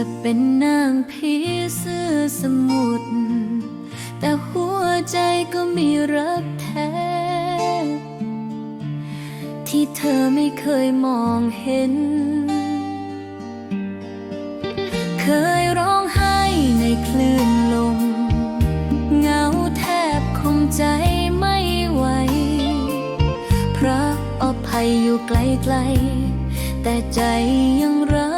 จะเป็นนางผีเสื้อสมุทรแต่หัวใจก็มีรักแท้ ที่เธอไม่เคยมองเห็น เคยร้องไห้ในคลื่นลมเงาแทบคงใจไม่ไหว พระอภัยอยู่ไกลๆ แต่ใจยังรัก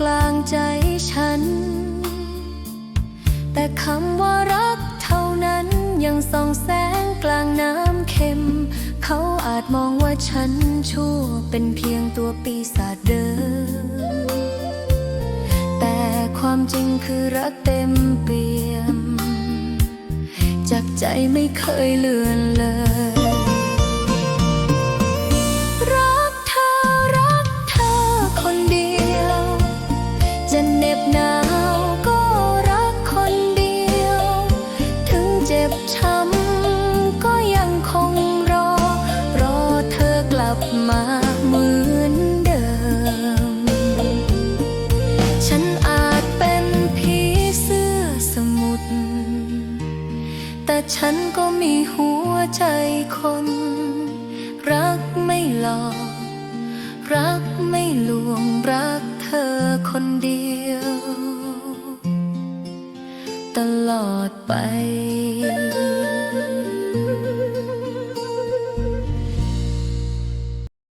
กลางใจฉัน แต่คำว่ารักเท่านั้นยังส่องแสงกลางน้ำเค็ม เขาอาจมองว่าฉันชั่วเป็นเพียงตัวปีศาจเดิม แต่ความจริงคือรักเต็มเปี่ยม จากใจไม่เคยเลือนเลย ฉันก็มีหัวใจคน รักไม่หลอก รักไม่ลวง รักเธอคนเดียว ตลอดไป